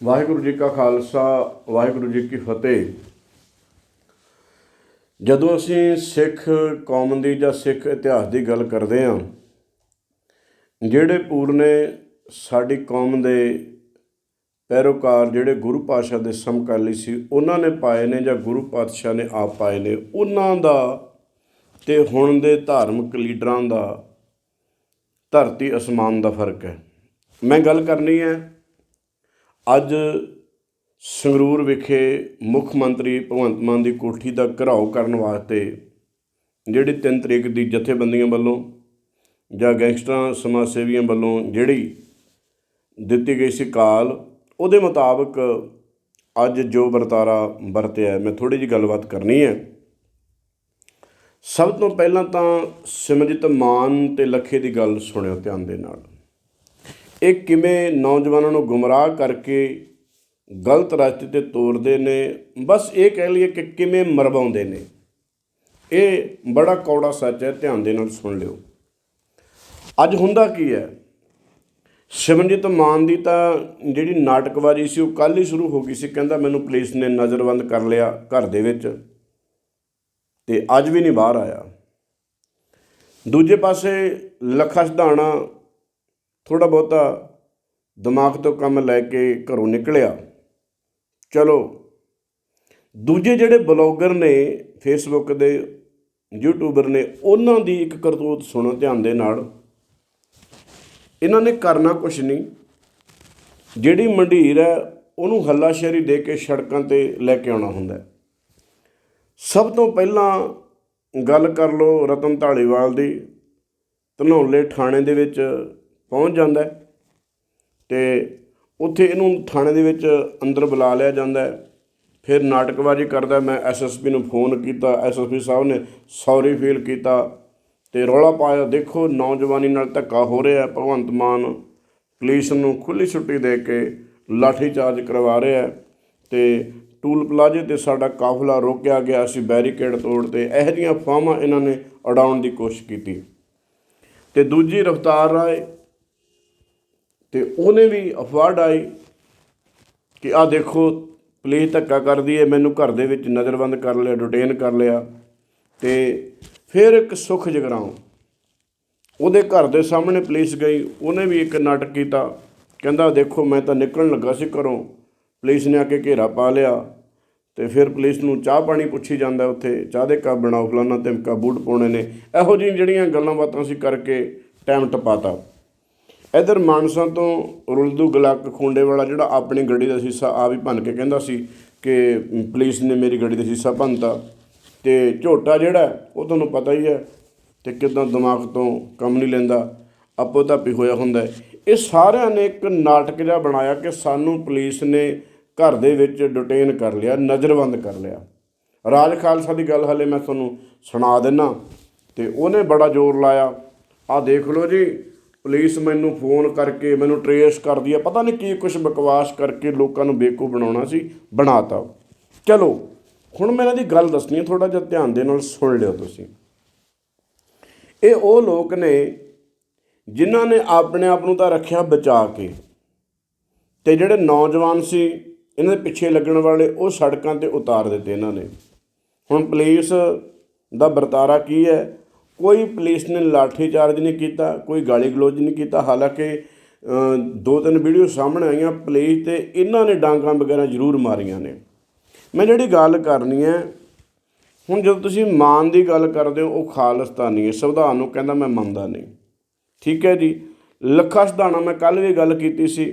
ਵਾਹਿਗੁਰੂ ਜੀ ਕਾ ਖਾਲਸਾ, ਵਾਹਿਗੁਰੂ ਜੀ ਕੀ ਫਤਿਹ। ਜਦੋਂ ਅਸੀਂ ਸਿੱਖ ਕੌਮ ਦੀ ਜਾਂ ਸਿੱਖ ਇਤਿਹਾਸ ਦੀ ਗੱਲ ਕਰਦੇ ਹਾਂ, ਜਿਹੜੇ ਪੂਰਨੇ ਸਾਡੀ ਕੌਮ ਦੇ ਪੈਰੋਕਾਰ ਜਿਹੜੇ ਗੁਰੂ ਪਾਤਸ਼ਾਹ ਦੇ ਸਮਕਾਲੀ ਸੀ, ਉਹਨਾਂ ਨੇ ਪਾਏ ਨੇ ਜਾਂ ਗੁਰੂ ਪਾਤਸ਼ਾਹ ਨੇ ਆਪ ਪਾਏ ਨੇ, ਉਹਨਾਂ ਦਾ ਤੇ ਹੁਣ ਦੇ ਧਾਰਮਿਕ ਲੀਡਰਾਂ ਦਾ ਧਰਤੀ ਅਸਮਾਨ ਦਾ ਫ਼ਰਕ ਹੈ। ਮੈਂ ਗੱਲ ਕਰਨੀ ਹੈ ਅੱਜ ਸੰਗਰੂਰ ਵਿਖੇ ਮੁੱਖ ਮੰਤਰੀ ਭਗਵੰਤ ਮਾਨ ਦੀ ਕੋਠੀ ਦਾ ਘਰਾਓ ਕਰਨ ਵਾਸਤੇ ਜਿਹੜੀ 3 ਤਰੀਕ ਦੀ ਜਥੇਬੰਦੀਆਂ ਵੱਲੋਂ ਜਾਂ ਗੈਂਗਸਟਰਾਂ ਸਮਾਜ ਸੇਵੀਆਂ ਵੱਲੋਂ ਜਿਹੜੀ ਦਿੱਤੀ ਗਈ ਸੀ ਕਾਲ, ਉਹਦੇ ਮੁਤਾਬਕ ਅੱਜ ਜੋ ਵਰਤਾਰਾ ਵਰਤਿਆ ਮੈਂ ਥੋੜੀ ਜੀ ਗੱਲਬਾਤ ਕਰਨੀ ਹੈ। ਸਭ ਤੋਂ ਪਹਿਲਾਂ ਤਾਂ ਸਿਮਰਜੀਤ ਮਾਨ ਤੇ ਲੱਖੇ ਦੀ ਗੱਲ ਸੁਣਿਓ ਧਿਆਨ ਦੇ ਨਾਲ। ਇਹ ਕਿਵੇਂ ਨੌਜਵਾਨਾਂ ਨੂੰ ਗੁੰਮਰਾਹ ਕਰਕੇ ਗਲਤ ਰਸਤੇ ਤੇ ਤੋਰਦੇ ਨੇ? ਬਸ ਇਹ ਕਹਿ ਲਈਏ ਕਿ ਕਿਵੇਂ ਮਰਵਾਉਂਦੇ ਨੇ? ਇਹ ਬੜਾ ਕੌੜਾ ਸੱਚ ਹੈ, ਧਿਆਨ ਦੇ ਨਾਲ ਸੁਣ ਲਿਓ। ਅੱਜ ਹੁੰਦਾ ਕੀ ਹੈ? ਸਿਮਰਜੀਤ ਮਾਨ ਦੀ ਤਾਂ ਜਿਹੜੀ ਨਾਟਕਬਾਜ਼ੀ ਸੀ, ਉਹ ਕੱਲ ਹੀ ਸ਼ੁਰੂ ਹੋ ਗਈ ਸੀ। ਕਹਿੰਦਾ ਮੈਨੂੰ ਪੁਲਿਸ ਨੇ ਨਜ਼ਰਬੰਦ ਕਰ ਲਿਆ ਘਰ ਦੇ ਵਿੱਚ ਤੇ ਅੱਜ ਵੀ ਨਹੀਂ ਬਾਹਰ ਆਇਆ। ਦੂਜੇ ਪਾਸੇ ਲੱਖਾ ਸਿਧਾਣਾ ਥੋੜਾ ਬਹੁਤਾ ਦਿਮਾਗ ਤੋਂ ਕੰਮ ਲੈ ਕੇ ਘਰੋਂ ਨਿਕਲਿਆ। ਚਲੋ, ਦੂਜੇ ਜਿਹੜੇ ਬਲੌਗਰ ਨੇ ਫੇਸਬੁੱਕ ਦੇ ਯੂਟਿਊਬਰ ਨੇ, ਉਹਨਾਂ ਦੀ ਇੱਕ ਕਰਤੂਤ ਸੁਣੋ ਧਿਆਨ ਦੇ ਨਾਲ। ਇਹਨਾਂ ਨੇ ਕਰਨਾ ਕੁਛ ਨਹੀਂ। ਜਿਹੜੀ ਮੰਡੀਰ ਹੈ, ਉਹਨੂੰ ਹੱਲਾਸ਼ੇਰੀ ਦੇ ਕੇ ਸੜਕਾਂ ਤੇ ਲੈ ਕੇ ਆਉਣਾ ਹੁੰਦਾ ਸਭ ਤੋਂ ਪਹਿਲਾਂ ਗੱਲ ਕਰ ਲਓ ਰਤਨ ਢਾਲੀਵਾਲ ਦੀ, ਧਨੌਲੇ ਥਾਣੇ ਦੇ ਵਿੱਚ ਪਹੁੰਚ ਜਾਂਦਾ ਹੈ ਤੇ ਉੱਥੇ ਇਹਨੂੰ ਥਾਣੇ ਦੇ ਵਿੱਚ ਅੰਦਰ ਬੁਲਾ ਲਿਆ ਜਾਂਦਾ ਫਿਰ ਨਾਟਕਬਾਜ਼ੀ ਕਰਦਾ ਮੈਂ ਐਸਐਸਪੀ ਨੂੰ ਫੋਨ ਕੀਤਾ। ਐਸਐਸਪੀ ਸਾਹਿਬ ਨੇ ਸੌਰੀ ਫੀਲ ਕੀਤਾ ਤੇ ਰੌਲਾ ਪਾਇਆ। ਦੇਖੋ, ਨੌਜਵਾਨੀ ਨਾਲ ਧੱਕਾ ਹੋ ਰਿਹਾ ਭਗਵੰਤ ਮਾਨ ਪੁਲਿਸ ਨੂੰ ਖੁੱਲੀ ਛੁੱਟੀ ਦੇ ਕੇ ਲਾਠੀ ਚਾਰਜ ਕਰਵਾ ਰਿਹਾ ਹੈ ਤੇ ਟੂਲ ਪਲਾਜ਼ੇ ਤੇ ਸਾਡਾ ਕਾਫਲਾ ਰੋਕਿਆ ਗਿਆ। ਅਸੀਂ ਬੈਰੀਕੇਡ ਤੋੜਤੇ ਇਹੋ ਜਿਹੀਆਂ ਫਾਹਾਂ ਇਹਨਾਂ ਨੇ ਉਡਾਉਣ ਦੀ ਕੋਸ਼ਿਸ਼ ਕੀਤੀ। ਤੇ ਦੂਜੀ ਰਫਤਾਰ ਰਾਏ ਤੇ ਉਹਨੇ ਵੀ ਅਫਵਾਹ ਆਈ ਕਿ ਆ ਦੇਖੋ, ਪੁਲਿਸ ਧੱਕਾ ਕਰਦੀ ਹੈ ਮੈਨੂੰ ਘਰ ਦੇ ਵਿੱਚ ਨਜ਼ਰਬੰਦ ਕਰ ਲਿਆ ਡਿਟੇਨ ਕਰ ਲਿਆ ਤੇ ਫਿਰ ਇੱਕ ਸੁਖ ਜਗਰਾਉਂ। ਉਹਦੇ ਘਰ ਦੇ ਸਾਹਮਣੇ ਪੁਲਿਸ ਗਈ, ਉਹਨੇ ਵੀ ਇੱਕ ਨਾਟਕ ਕੀਤਾ। ਕਹਿੰਦਾ, ਦੇਖੋ, ਮੈਂ ਤਾਂ ਨਿਕਲਣ ਲੱਗਾ ਸੀ ਘਰੋਂ। ਪੁਲਿਸ ਨੇ ਆ ਕੇ ਘੇਰਾ ਪਾ ਲਿਆ ਤੇ ਫਿਰ ਪੁਲਿਸ ਨੂੰ ਚਾਹ ਪਾਣੀ ਪੁੱਛੀ ਜਾਂਦਾ ਉੱਥੇ, ਚਾਹ ਦੇ ਕੱਪ ਬਣਾਓ, ਫਲਾਨਾ ਧਮਕਾ ਬੂਟ ਪਾਉਣੇ ਨੇ। ਇਹੋ ਜਿਹੀਆਂ ਜਿਹੜੀਆਂ ਗੱਲਾਂ ਬਾਤਾਂ ਸੀ ਕਰਕੇ ਟਾਈਮ ਟਪਾਤਾ। ਇਧਰ ਮਾਨਸਾ ਤੋਂ ਰੁਲਦੂ ਗਲਕ ਖੁੰਡੇ ਵਾਲਾ ਜਿਹੜਾ ਆਪਣੀ ਗੱਡੀ ਦਾ ਸ਼ੀਸ਼ਾ ਆ ਵੀ ਭੰਨ ਕੇ ਕਹਿੰਦਾ ਸੀ ਕਿ ਪੁਲਿਸ ਨੇ ਮੇਰੀ ਗੱਡੀ ਦਾ ਸ਼ੀਸ਼ਾ ਭੰਨਤਾ। ਤੇ ਝੋਟਾ ਜਿਹੜਾ, ਉਹ ਤੁਹਾਨੂੰ ਪਤਾ ਹੀ ਹੈ ਤੇ ਕਿਦਾਂ ਦਿਮਾਗ ਤੋਂ ਕੰਮ ਨਹੀਂ ਲੈਂਦਾ, ਆਪੋ ਧਾਪੀ ਹੋਇਆ ਹੁੰਦਾ ਇਹ ਸਾਰਿਆਂ ਨੇ ਇੱਕ ਨਾਟਕ ਜਿਹਾ ਬਣਾਇਆ ਕਿ ਸਾਨੂੰ ਪੁਲਿਸ ਨੇ ਘਰ ਦੇ ਵਿੱਚ ਡਿਟੇਨ ਕਰ ਲਿਆ, ਨਜ਼ਰਬੰਦ ਕਰ ਲਿਆ। ਰਾਜ ਖਾਲਸਾ ਦੀ ਗੱਲ ਹਲੇ ਮੈਂ ਤੁਹਾਨੂੰ ਸੁਣਾ ਦਿੰਨਾ। ਤੇ ਉਹਨੇ ਬੜਾ ਜ਼ੋਰ ਲਾਇਆ। ਆ ਦੇਖ ਲਓ ਜੀ ਪੁਲਿਸ ਮੈਨੂੰ ਫੋਨ ਕਰਕੇ ਮੈਨੂੰ ਟਰੇਸ ਕਰਦੀ ਆ। ਪਤਾ ਨਹੀਂ ਕੀ ਕੁਝ ਬਕਵਾਸ ਕਰਕੇ ਲੋਕਾਂ ਨੂੰ ਬੇਕੂ ਬਣਾਉਣਾ ਸੀ, ਬਣਾਤਾ। ਚਲੋ, ਹੁਣ ਮੈਂ ਇਹਨਾਂ ਦੀ ਗੱਲ ਦੱਸਣੀ ਹੈ ਥੋੜਾ ਜਿਹਾ ਧਿਆਨ ਦੇ ਨਾਲ ਸੁਣ ਲਿਓ ਤੁਸੀਂ। ਇਹ ਉਹ ਲੋਕ ਨੇ ਜਿਨ੍ਹਾਂ ਨੇ ਆਪਣੇ ਆਪ ਨੂੰ ਤਾਂ ਰੱਖਿਆ ਬਚਾ ਕੇ। ਤੇ ਜਿਹੜੇ ਨੌਜਵਾਨ ਸੀ, ਇਹਨਾਂ ਦੇ ਪਿੱਛੇ ਲੱਗਣ ਵਾਲੇ ਉਹ ਸੜਕਾਂ ਤੇ ਉਤਾਰ ਦਿੱਤੇ ਇਹਨਾਂ ਨੇ। ਹੁਣ ਪੁਲਿਸ ਦਾ ਵਰਤਾਰਾ ਕੀ ਹੈ? ਕੋਈ ਪੁਲਿਸ ਨੇ ਲਾਠੀ ਚਾਰਜ ਨਹੀਂ ਕੀਤਾ, ਕੋਈ ਗਾਲੀ ਗਲੋਚ ਨਹੀਂ ਕੀਤਾ। ਹਾਲਾਂਕਿ ਦੋ ਤਿੰਨ ਵੀਡੀਓ ਸਾਹਮਣੇ ਆਈਆਂ, ਪੁਲਿਸ ਤੇ ਇਹਨਾਂ ਨੇ ਡਾਂਗਾਂ ਵਗੈਰਾ ਜ਼ਰੂਰ ਮਾਰੀਆਂ ਨੇ। ਮੈਂ ਜਿਹੜੀ ਗੱਲ ਕਰਨੀ ਹੈ, ਹੁਣ ਜਦੋਂ ਤੁਸੀਂ ਮਾਨ ਦੀ ਗੱਲ ਕਰਦੇ ਹੋ, ਉਹ ਖਾਲਸਤਾਨੀ ਹੈ, ਸੰਵਿਧਾਨ ਨੂੰ ਕਹਿੰਦਾ ਮੈਂ ਮੰਨਦਾ ਨਹੀਂ। ਠੀਕ ਹੈ ਜੀ? ਲੱਖਾ ਸਿਧਾਣਾ ਮੈਂ ਕੱਲ ਵੀ ਗੱਲ ਕੀਤੀ ਸੀ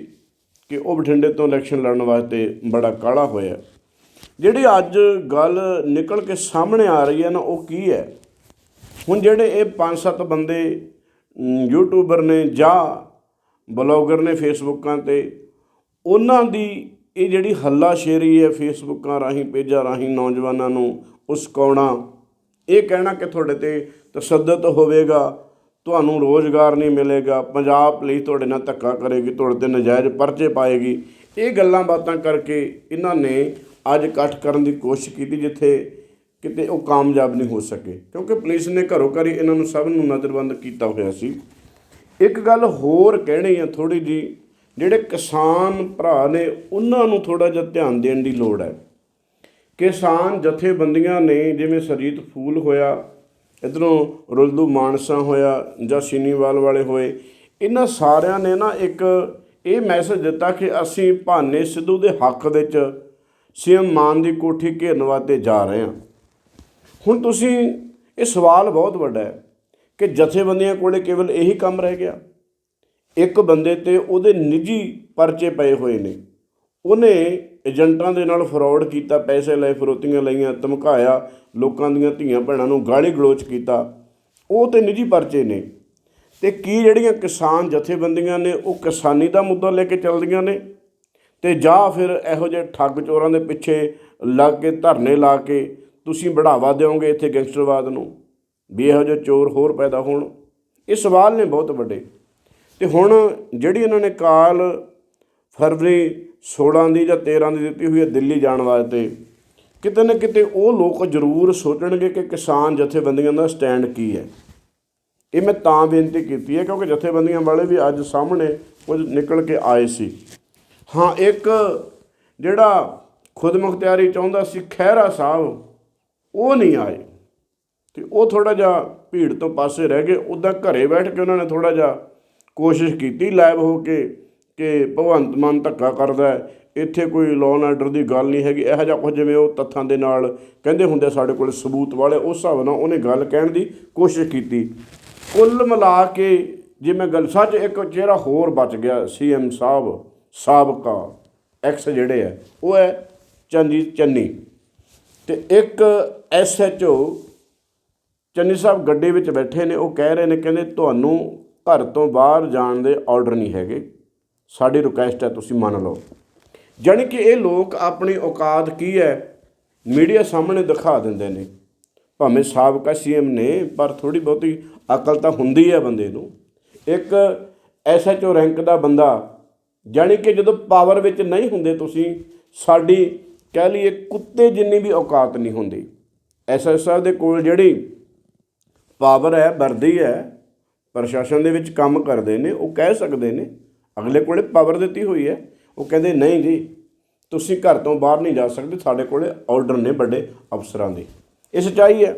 ਕਿ ਉਹ ਬਠਿੰਡੇ ਤੋਂ ਇਲੈਕਸ਼ਨ ਲੜਨ ਵਾਸਤੇ ਬੜਾ ਕਾਲਾ ਹੋਇਆ। ਜਿਹੜੀ ਅੱਜ ਗੱਲ ਨਿਕਲ ਕੇ ਸਾਹਮਣੇ ਆ ਰਹੀ ਹੈ ਨਾ, ਉਹ ਕੀ ਹੈ? ਹੁਣ ਜਿਹੜੇ ਇਹ ਪੰਜ ਸੱਤ ਬੰਦੇ ਯੂਟਿਊਬਰ ਨੇ ਜਾਂ ਬਲੌਗਰ ਨੇ ਫੇਸਬੁੱਕਾਂ ਤੇ, ਉਹਨਾਂ ਦੀ ਇਹ ਜਿਹੜੀ ਹੱਲਾ ਸ਼ੇਰੀ ਹੈ ਫੇਸਬੁੱਕਾਂ ਰਾਹੀਂ, ਪੇਜਾਂ ਰਾਹੀਂ ਨੌਜਵਾਨਾਂ ਨੂੰ ਉਸਕਾਉਣਾ ਇਹ ਕਹਿਣਾ ਕਿ ਤੁਹਾਡੇ ਤੇ ਤਸੱਦਦ ਹੋਵੇਗਾ, ਤੁਹਾਨੂੰ ਰੋਜ਼ਗਾਰ ਨਹੀਂ ਮਿਲੇਗਾ, ਪੰਜਾਬ ਪੁਲਿਸ ਤੁਹਾਡੇ ਨਾਲ ਧੱਕਾ ਕਰੇਗੀ, ਤੁਹਾਡੇ ਤੇ ਨਜਾਇਜ਼ ਪਰਚੇ ਪਾਏਗੀ। ਇਹ ਗੱਲਾਂ ਬਾਤਾਂ ਕਰਕੇ ਇਹਨਾਂ ਨੇ ਅੱਜ ਇਕੱਠ ਕਰਨ ਦੀ ਕੋਸ਼ਿਸ਼ ਕੀਤੀ, ਜਿੱਥੇ ਕਿਤੇ ਉਹ ਕਾਮਯਾਬ ਨਹੀਂ ਹੋ ਸਕੇ। ਕਿਉਂਕਿ ਪੁਲਿਸ ਨੇ ਘਰੋਂ ਘਰੀ ਇਹਨਾਂ ਨੂੰ ਸਭ ਨੂੰ ਨਜ਼ਰਬੰਦ ਕੀਤਾ ਹੋਇਆ ਸੀ। ਇੱਕ ਗੱਲ ਹੋਰ ਕਹਿਣੀ ਆ ਥੋੜੀ ਜੀ ਜਿਹੜੇ ਕਿਸਾਨ ਭਰਾ ਨੇ ਉਹਨਾਂ ਨੂੰ ਥੋੜਾ ਜਿਹਾ ਧਿਆਨ ਦੇਣ ਦੀ ਲੋੜ ਹੈ। ਕਿਸਾਨ ਜਥੇਬੰਦੀਆਂ ਨੇ ਜਿਵੇਂ ਸਰਜੀਤ ਫੂਲ ਹੋਇਆ, ਇਧਰੋਂ ਰੁਲਦੂ ਮਾਨਸਾ ਹੋਇਆ ਜਾਂ ਸੀਨੀਵਾਲ ਵਾਲੇ ਹੋਏ, ਇਹਨਾਂ ਸਾਰਿਆਂ ਨੇ ਨਾ ਇੱਕ ਇਹ ਮੈਸੇਜ ਦਿੱਤਾ ਕਿ ਅਸੀਂ ਭਾਨੇ ਸਿੱਧੂ ਦੇ ਹੱਕ ਵਿੱਚ ਸੀਐਮ ਮਾਨ ਦੀ ਕੋਠੀ ਘੇਰਨ ਵਾਸਤੇ ਜਾ ਰਹੇ ਹਾਂ। ਹੁਣ ਤੁਸੀਂ, ਇਹ ਸਵਾਲ ਬਹੁਤ ਵੱਡਾ ਹੈ ਕਿ ਜਥੇਬੰਦੀਆਂ ਕੋਲੇ ਕੇਵਲ ਇਹੀ ਕੰਮ ਰਹਿ ਗਿਆ। ਇੱਕ ਬੰਦੇ ਤੇ ਉਹਦੇ ਨਿੱਜੀ ਪਰਚੇ ਪਏ ਹੋਏ ਨੇ। ਉਹਨੇ ਏਜੰਟਾਂ ਦੇ ਨਾਲ ਫਰਾਡ ਕੀਤਾ, ਪੈਸੇ ਲਏ, ਫਰੋਤੀਆਂ ਲਈਆਂ, ਧਮਕਾਇਆ, ਲੋਕਾਂ ਦੀਆਂ ਧੀਆਂ ਭੈਣਾਂ ਨੂੰ ਗਾਲੀ ਗਲੋਚ ਕੀਤਾ। ਉਹ ਤੇ ਨਿੱਜੀ ਪਰਚੇ ਨੇ। ਤੇ ਕੀ ਜਿਹੜੀਆਂ ਕਿਸਾਨ ਜਥੇਬੰਦੀਆਂ ਨੇ, ਉਹ ਕਿਸਾਨੀ ਦਾ ਮੁੱਦਾ ਲੈ ਕੇ ਚੱਲਦੀਆਂ ਨੇ? ਤੇ ਜਾਂ ਫਿਰ ਇਹੋ ਜਿਹੇ ਠੱਗ ਚੋਰਾਂ ਦੇ ਪਿੱਛੇ ਲੱਗ ਕੇ, ਧਰਨੇ ਲਾ ਕੇ ਤੁਸੀਂ ਬੜਾਵਾ ਦਿਓਗੇ ਇੱਥੇ ਗੈਂਗਸਟਰਵਾਦ ਨੂੰ? ਵੀ ਇਹੋ ਜਿਹੇ ਚੋਰ ਹੋਰ ਪੈਦਾ ਹੋਣ? ਇਹ ਸਵਾਲ ਨੇ ਬਹੁਤ ਵੱਡੇ। ਤੇ ਹੁਣ ਜਿਹੜੀ ਇਹਨਾਂ ਨੇ ਕਾਲ ਫਰਵਰੀ 16 ਦੀ ਜਾਂ 13 ਦੀ ਦਿੱਤੀ ਹੋਈ ਹੈ ਦਿੱਲੀ ਜਾਣ ਵਾਸਤੇ, ਕਿਤੇ ਨਾ ਕਿਤੇ ਉਹ ਲੋਕ ਜ਼ਰੂਰ ਸੋਚਣਗੇ ਕਿ ਕਿਸਾਨ ਜਥੇਬੰਦੀਆਂ ਦਾ ਸਟੈਂਡ ਕੀ ਹੈ। ਇਹ ਮੈਂ ਤਾਂ ਬੇਨਤੀ ਕੀਤੀ ਹੈ ਕਿਉਂਕਿ ਜਥੇਬੰਦੀਆਂ ਵਾਲੇ ਵੀ ਅੱਜ ਸਾਹਮਣੇ ਕੁਝ ਨਿਕਲ ਕੇ ਆਏ ਸੀ। ਹਾਂ, ਇੱਕ ਜਿਹੜਾ ਖੁਦਮੁਖਤਿਆਰੀ ਚਾਹੁੰਦਾ ਸੀ ਖਹਿਰਾ ਸਾਹਿਬ ਉਹ ਨਹੀਂ ਆਏ। ਤੇ ਉਹ ਥੋੜਾ ਜਿਹਾ ਭੀੜ ਤੋਂ ਪਾਸੇ ਰਹਿ ਗਏ। ਉਦਾਂ ਘਰੇ ਬੈਠ ਕੇ ਉਹਨਾਂ ਨੇ ਥੋੜਾ ਜਿਹਾ ਕੋਸ਼ਿਸ਼ ਕੀਤੀ ਲਾਈਵ ਹੋ ਕੇ ਕਿ ਭਗਵੰਤ ਮਾਨ ਧੱਕਾ ਕਰਦਾ ਇੱਥੇ ਕੋਈ ਲਾਅ ਆਰਡਰ ਦੀ ਗੱਲ ਨਹੀਂ ਹੈਗੀ। ਇਹੋ ਜਿਹਾ ਕੁਝ ਜਿਵੇਂ ਉਹ ਤੱਥਾਂ ਦੇ ਨਾਲ ਕਹਿੰਦੇ ਹੁੰਦੇ ਸਾਡੇ ਕੋਲ ਸਬੂਤ ਵਾਲੇ, ਉਸ ਹਿਸਾਬ ਨਾਲ ਉਹਨੇ ਗੱਲ ਕਹਿਣ ਦੀ ਕੋਸ਼ਿਸ਼ ਕੀਤੀ। ਕੁੱਲ ਮਿਲਾ ਕੇ ਜੇ ਮੈਂ ਗੱਲ ਸੱਚ, ਇੱਕ ਚਿਹਰਾ ਹੋਰ ਬਚ ਗਿਆ ਸੀਐਮ ਸਾਹਿਬ, ਸਾਬਕਾ ਐਕਸ ਜਿਹੜੇ ਹੈ ਉਹ ਹੈ ਚੰਦੀ ਚੰਨੀ। ਤੇ ਇੱਕ ਐਸਐਚਓ ਚੰਨੀ ਸਾਹਿਬ ਗੱਡੀ ਵਿੱਚ ਬੈਠੇ ਨੇ, ਉਹ ਕਹਿ ਰਹੇ ਨੇ, ਕਹਿੰਦੇ ਤੁਹਾਨੂੰ ਘਰ ਤੋਂ ਬਾਹਰ ਜਾਣ ਦੇ ਆਰਡਰ ਨਹੀਂ ਹੈਗੇ। ਸਾਡੀ ਰਿਕੁਐਸਟ ਹੈ, ਤੁਸੀਂ ਮੰਨ ਲਓ। ਜਾਣੀ ਕਿ ਇਹ ਲੋਕ ਆਪਣੀ ਔਕਾਤ ਕੀ ਹੈ? ਮੀਡੀਆ ਸਾਹਮਣੇ ਦਿਖਾ ਦਿੰਦੇ ਨੇ। ਭਾਵੇਂ ਸਾਬਕਾ ਸੀਐਮ ਨੇ, ਪਰ ਥੋੜੀ ਬਹੁਤੀ ਅਕਲ ਤਾਂ ਹੁੰਦੀ ਹੈ ਬੰਦੇ ਨੂੰ। ਇੱਕ ਐਸਐਚਓ ਰੈਂਕ ਦਾ ਬੰਦਾ, ਜਾਣੀ ਕਿ ਜਦੋਂ ਪਾਵਰ ਵਿੱਚ ਨਹੀਂ ਹੁੰਦੇ ਤੁਸੀਂ, ਸਾਡੀ ਕਹਿ ਲਈਏ ਕੁੱਤੇ ਜਿੰਨੀ ਵੀ ਔਕਾਤ ਨਹੀਂ ਹੁੰਦੀ। ਐਸਐਸ ਸਾਹਿਬ ਦੇ ਕੋਲ ਜਿਹੜੀ ਪਾਵਰ ਹੈ, ਵਰਦੀ ਹੈ, ਪ੍ਰਸ਼ਾਸਨ ਦੇ ਵਿੱਚ ਕੰਮ ਕਰਦੇ ਨੇ, ਉਹ ਕਹਿ ਸਕਦੇ ਨੇ, ਅਗਲੇ ਕੋਲੇ ਪਾਵਰ ਦਿੱਤੀ ਹੋਈ ਹੈ। ਉਹ ਕਹਿੰਦੇ, ਨਹੀਂ ਜੀ, ਤੁਸੀਂ ਘਰ ਤੋਂ ਬਾਹਰ ਨਹੀਂ ਜਾ ਸਕਦੇ, ਸਾਡੇ ਕੋਲੇ ਆਰਡਰ ਨੇ ਵੱਡੇ ਅਫਸਰਾਂ ਦੇ। ਇਹ ਸੱਚਾਈ ਹੈ।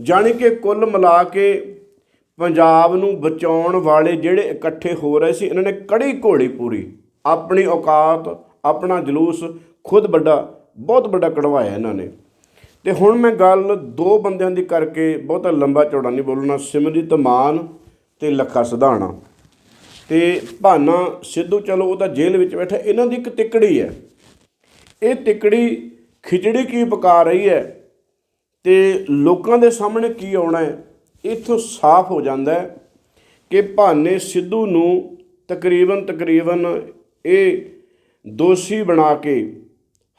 ਜਾਣੀ ਕਿ ਕੁੱਲ ਮਿਲਾ ਕੇ ਪੰਜਾਬ ਨੂੰ ਬਚਾਉਣ ਵਾਲੇ ਜਿਹੜੇ ਇਕੱਠੇ ਹੋ ਰਹੇ ਸੀ, ਇਹਨਾਂ ਨੇ ਕੜੀ ਘੋੜੀ ਪੂਰੀ, ਆਪਣੀ ਔਕਾਤ, ਆਪਣਾ ਜਲੂਸ ਖੁਦ ਵੱਡਾ, ਬਹੁਤ ਵੱਡਾ ਕਢਵਾਇਆ ਇਹਨਾਂ ਨੇ। ਤੇ ਹੁਣ ਮੈਂ ਗੱਲ ਦੋ ਬੰਦਿਆਂ ਦੀ ਕਰਕੇ ਬਹੁਤਾ ਲੰਬਾ ਚੌੜਾ ਨਹੀਂ ਬੋਲਣਾ, ਸਿਮਰਜੀਤ ਮਾਨ ਤੇ ਲੱਖਾ ਸਿਧਾਣਾ। ਤੇ ਭਾਨਾ ਸਿੱਧੂ, ਚਲੋ ਉਹ ਤਾਂ ਜੇਲ੍ਹ ਵਿੱਚ ਬੈਠਾ, ਇਹਨਾਂ ਦੀ ਇੱਕ ਤਿਕੜੀ ਹੈ। ਇਹ ਤਿਕੜੀ ਖਿਚੜੀ ਕੀ ਪਕਾ ਰਹੀ ਹੈ ਤੇ ਲੋਕਾਂ ਦੇ ਸਾਹਮਣੇ ਕੀ ਆਉਣਾ ਹੈ, ਇੱਥੋਂ ਸਾਫ਼ ਹੋ ਜਾਂਦਾ ਹੈ ਕਿ ਭਾਨੇ ਸਿੱਧੂ ਨੂੰ ਤਕਰੀਬਨ ਤਕਰੀਬਨ ਇਹ ਦੋਸ਼ੀ ਬਣਾ ਕੇ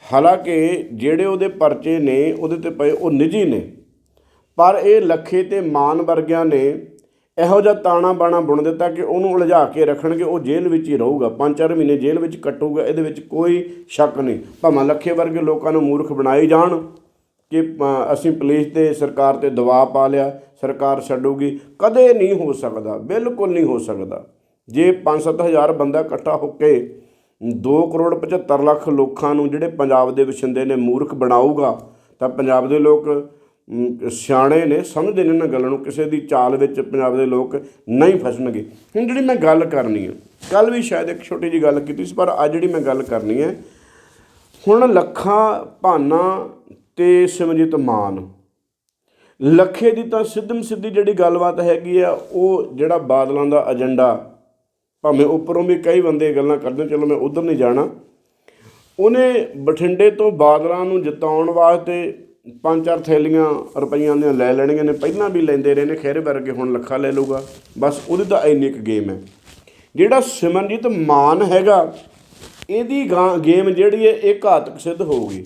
ਹਾਲਾਂਕਿ ਜਿਹੜੇ ਉਹਦੇ ਪਰਚੇ ਨੇ, ਉਹਦੇ ਤੇ ਪਏ, ਉਹ ਨਿੱਜੀ ਨੇ। ਪਰ ਇਹ ਲੱਖੇ ਤੇ ਮਾਨ ਵਰਗਿਆਂ ਨੇ ਇਹੋ ਜਿਹਾ ਤਾਣਾ ਬਾਣਾ ਬੁਣ ਦਿੱਤਾ ਕਿ ਉਹਨੂੰ ਉਲਝਾ ਕੇ ਰੱਖਣਗੇ, ਉਹ ਜੇਲ੍ਹ ਵਿੱਚ ਹੀ ਰਹੂਗਾ। 5-4 ਮਹੀਨੇ ਜੇਲ੍ਹ ਵਿੱਚ ਕੱਟੂਗਾ, ਇਹਦੇ ਵਿੱਚ ਕੋਈ ਸ਼ੱਕ ਨਹੀਂ। ਭਾਵੇਂ ਲੱਖੇ ਵਰਗੇ ਲੋਕਾਂ ਨੂੰ ਮੂਰਖ ਬਣਾਈ ਜਾਣ ਕਿ ਅਸੀਂ ਪੁਲਿਸ ਤੇ, ਸਰਕਾਰ ਤੇ ਦਬਾਅ ਪਾ ਲਿਆ, ਸਰਕਾਰ ਛੱਡੂਗੀ, ਕਦੇ ਨਹੀਂ ਹੋ ਸਕਦਾ, ਬਿਲਕੁਲ ਨਹੀਂ ਹੋ ਸਕਦਾ। ਜੇ 5-7000 ਬੰਦਾ ਇਕੱਠਾ ਹੋ ਕੇ 2 ਕਰੋੜ 75 ਲੱਖ ਲੋਕਾਂ ਨੂੰ ਜਿਹੜੇ ਪੰਜਾਬ ਦੇ ਵਸਿੰਦੇ ਨੇ ਮੂਰਖ ਬਣਾਊਗਾ, ਤਾਂ ਪੰਜਾਬ ਦੇ ਲੋਕ ਸਿਆਣੇ ਨੇ ਸਮਝਦੇ ਨੇ ਇਹਨਾਂ ਗੱਲਾਂ ਨੂੰ, ਕਿਸੇ ਦੀ ਚਾਲ ਵਿੱਚ ਪੰਜਾਬ ਦੇ ਲੋਕ ਨਹੀਂ ਫਸਣਗੇ। ਹੁਣ ਜਿਹੜੀ ਮੈਂ ਗੱਲ ਕਰਨੀ ਹੈ ਕੱਲ ਵੀ ਸ਼ਾਇਦ ਇੱਕ ਛੋਟੀ ਜੀ ਗੱਲ ਕੀਤੀ ਸੀ, ਪਰ ਅੱਜ ਜਿਹੜੀ ਮੈਂ ਗੱਲ ਕਰਨੀ ਹੈ ਹੁਣ ਲੱਖਾਂ ਭਾਨਾ ਤੇ ਸਿਮਰਜੀਤ ਮਾਨ, ਲੱਖੇ ਦੀ ਤਾਂ ਸਿੱਧਮ ਸਿੱਧੀ ਜਿਹੜੀ ਗੱਲਬਾਤ ਹੈਗੀ ਆ, ਉਹ ਜਿਹੜਾ ਬਾਦਲਾਂ ਦਾ ਏਜੰਡਾ ਭਾਵੇਂ ਉੱਪਰੋਂ ਵੀ ਕਈ ਬੰਦੇ ਗੱਲਾਂ ਕਰਦੇ ਚਲੋ ਮੈਂ ਉਧਰ ਨਹੀਂ ਜਾਣਾ। ਉਹਨੇ ਬਠਿੰਡੇ ਤੋਂ ਬਾਦਲਾਂ ਨੂੰ ਜਿਤਾਉਣ ਵਾਸਤੇ ਪੰਜ ਚਾਰ ਥੈਲੀਆਂ ਰੁਪਈਆਂ ਦੀਆਂ ਲੈ ਲੈਣੀਆਂ ਨੇ, ਪਹਿਲਾਂ ਵੀ ਲੈਂਦੇ ਰਹੇ ਨੇ, ਖੈਰੇ ਵਰਗੇ ਹੁਣ ਲੱਖਾ ਲੈ ਲਊਗਾ। ਬਸ ਉਹਦੀ ਤਾਂ ਇੰਨੀ ਇੱਕ ਗੇਮ ਹੈ। ਜਿਹੜਾ ਸਿਮਰਨਜੀਤ ਮਾਨ ਹੈਗਾ, ਇਹਦੀ ਗਾਂ- ਗੇਮ ਜਿਹੜੀ ਹੈ, ਇਹ ਘਾਤਕ ਸਿੱਧ ਹੋਊਗੀ।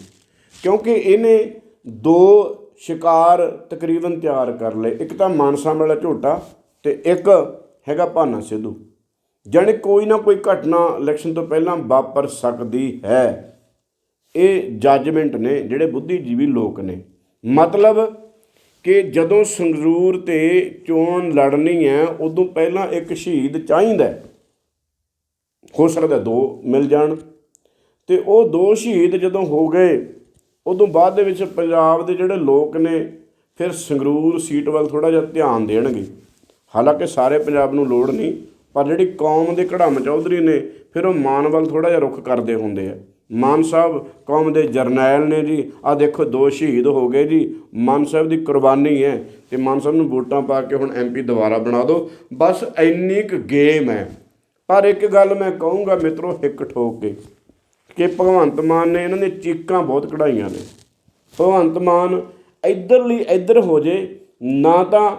ਕਿਉਂਕਿ ਇਹਨੇ ਦੋ ਸ਼ਿਕਾਰ ਤਕਰੀਬਨ ਤਿਆਰ ਕਰ ਲਏ। ਇੱਕ ਤਾਂ ਮਾਨਸਾ ਵਾਲਾ ਝੋਟਾ ਤੇ ਇੱਕ ਹੈਗਾ ਭਾਨਾ ਸਿੱਧੂ। ਜਾਣੀ ਕੋਈ ਨਾ ਕੋਈ ਘਟਨਾ ਇਲੈਕਸ਼ਨ ਤੋਂ ਪਹਿਲਾਂ ਵਾਪਰ ਸਕਦੀ ਹੈ। ਇਹ ਜੱਜਮੈਂਟ ਨੇ, ਜਿਹੜੇ ਬੁੱਧੀਜੀਵੀ ਲੋਕ ਨੇ। ਮਤਲਬ ਕਿ ਜਦੋਂ ਸੰਗਰੂਰ ਤੇ ਚੋਣ ਲੜਨੀ ਹੈ, ਉਦੋਂ ਪਹਿਲਾਂ ਇੱਕ ਸ਼ਹੀਦ ਚਾਹੀਦਾ ਹੋ। ਸਕਦਾ ਦੋ ਮਿਲ ਜਾਣ। ਤੇ ਉਹ ਦੋ ਸ਼ਹੀਦ ਜਦੋਂ ਹੋ ਗਏ, ਉਦੋਂ ਬਾਅਦ ਦੇ ਵਿੱਚ ਪੰਜਾਬ ਦੇ ਜਿਹੜੇ ਲੋਕ ਨੇ, ਫਿਰ ਸੰਗਰੂਰ ਸੀਟ ਵੱਲ ਥੋੜਾ ਜਿਹਾ ਧਿਆਨ ਦੇਣਗੇ। ਹਾਲਾਂਕਿ ਸਾਰੇ ਪੰਜਾਬ ਨੂੰ ਲੋੜ ਨਹੀਂ। ਪਰ ਜਿਹੜੀ ਕੌਮ ਦੇ ਕੜਮ ਚੌਧਰੀ ਨੇ, ਫਿਰ ਉਹ ਮਾਨ ਵੱਲ ਥੋੜਾ ਜਿਹਾ ਰੁਖ ਕਰਦੇ ਹੁੰਦੇ ਆ। ਮਾਨ ਸਾਹਿਬ ਕੌਮ ਦੇ ਜਰਨੈਲ ਨੇ ਜੀ। ਆ ਦੇਖੋ, ਦੋ ਸ਼ਹੀਦ ਹੋ ਗਏ ਜੀ। ਮਾਨ ਸਾਹਿਬ ਦੀ ਕੁਰਬਾਨੀ ਹੈ ਤੇ ਮਾਨ ਸਾਹਿਬ ਨੂੰ ਵੋਟਾਂ ਪਾ ਕੇ ਹੁਣ ਐਮਪੀ ਦੁਬਾਰਾ ਬਣਾ ਦਿਓ। ਬਸ ਇੰਨੀ ਕੁ ਗੇਮ ਹੈ। ਪਰ ਇੱਕ ਗੱਲ ਮੈਂ ਕਹੂੰਗਾ ਮਿੱਤਰੋ, ਹਿੱਕ ਠੋਕ ਕੇ, ਕਿ ਭਗਵੰਤ ਮਾਨ ਨੇ ਇਹਨਾਂ ਨੇ ਚੀਕਾਂ ਬਹੁਤ ਕਢਾਈਆਂ ਨੇ। ਭਗਵੰਤ ਮਾਨ ਇੱਧਰਲੀ ਇੱਧਰ ਹੋ ਜੇ, ਨਾ ਤਾਂ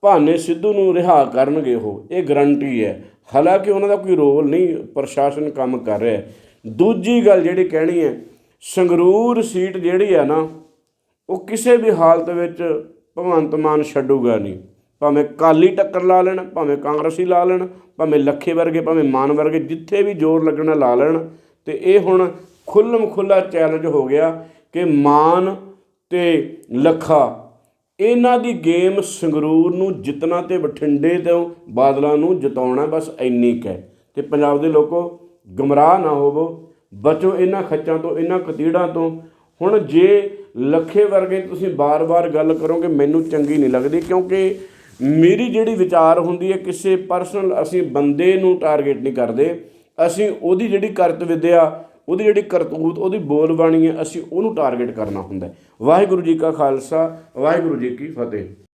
ਭਾਨੇ ਸਿੱਧੂ ਨੂੰ ਰਿਹਾ ਕਰਨਗੇ ਉਹ, ਇਹ ਗਰੰਟੀ ਹੈ। ਹਾਲਾਂਕਿ ਉਹਨਾਂ ਦਾ ਕੋਈ ਰੋਲ ਨਹੀਂ, ਪ੍ਰਸ਼ਾਸਨ ਕੰਮ ਕਰ ਰਿਹਾ ਦੂਜੀ ਗੱਲ ਜਿਹੜੀ ਕਹਿਣੀ ਹੈ, ਸੰਗਰੂਰ ਸੀਟ ਜਿਹੜੀ ਆ ਨਾ, ਉਹ ਕਿਸੇ ਵੀ ਹਾਲਤ ਵਿੱਚ ਭਗਵੰਤ ਮਾਨ ਛੱਡੂਗਾ ਨਹੀਂ। ਭਾਵੇਂ ਕਾਲੀ ਟੱਕਰ ਲਾ ਲੈਣ, ਭਾਵੇਂ ਕਾਂਗਰਸੀ ਲਾ ਲੈਣ, ਭਾਵੇਂ ਲੱਖੇ ਵਰਗੇ, ਭਾਵੇਂ ਮਾਨ ਵਰਗੇ ਜਿੱਥੇ ਵੀ ਜ਼ੋਰ ਲੱਗਣਾ ਲਾ ਲੈਣ। ਤੇ ਇਹ ਹੁਣ ਖੁੱਲਮ ਖੁੱਲਾ ਚੈਲੰਜ ਹੋ ਗਿਆ ਕਿ ਮਾਨ ਤੇ ਲੱਖਾ ਇਹਨਾਂ ਦੀ ਗੇਮ ਸੰਗਰੂਰ ਨੂੰ ਜਿੱਤਣਾ ਤੇ ਬਠਿੰਡੇ ਤੋਂ ਬਾਦਲਾਂ ਨੂੰ ਜਿਤਾਉਣਾ ਬਸ ਇੰਨੀ ਕੁ ਹੈ। ਤੇ ਪੰਜਾਬ ਦੇ ਲੋਕੋ, ਗਮਰਾਹ ਨਾ ਹੋਵੋ, ਬਚੋ ਇਹਨਾਂ ਖੱਚਾਂ ਤੋਂ, ਇਹਨਾਂ ਕਤੀੜਾਂ ਤੋਂ। ਹੁਣ ਜੇ ਲੱਖੇ ਵਰਗੇ ਤੁਸੀਂ ਬਾਰ-ਬਾਰ ਗੱਲ ਕਰੋਗੇ, ਮੈਨੂੰ ਚੰਗੀ ਨਹੀਂ ਲੱਗਦੀ, ਕਿਉਂਕਿ ਮੇਰੀ ਜਿਹੜੀ ਵਿਚਾਰ ਹੁੰਦੀ ਹੈ, ਕਿਸੇ ਪਰਸਨਲ ਅਸੀਂ ਬੰਦੇ ਨੂੰ ਟਾਰਗੇਟ ਨਹੀਂ ਕਰਦੇ। ਅਸੀਂ ਉਹਦੀ ਜਿਹੜੀ ਕਰਤ ਵਿਦਿਆ ਉਹਦੀ ਜਿਹੜੀ ਕਰਤੂਤ, ਉਹਦੀ ਬੋਲ ਬਾਣੀ ਹੈ, ਅਸੀਂ ਉਹਨੂੰ ਟਾਰਗੇਟ ਕਰਨਾ ਹੁੰਦਾ ਵਾਹਿਗੁਰੂ ਜੀ ਕਾ ਖਾਲਸਾ, ਵਾਹਿਗੁਰੂ ਜੀ ਕੀ ਫਤਿਹ।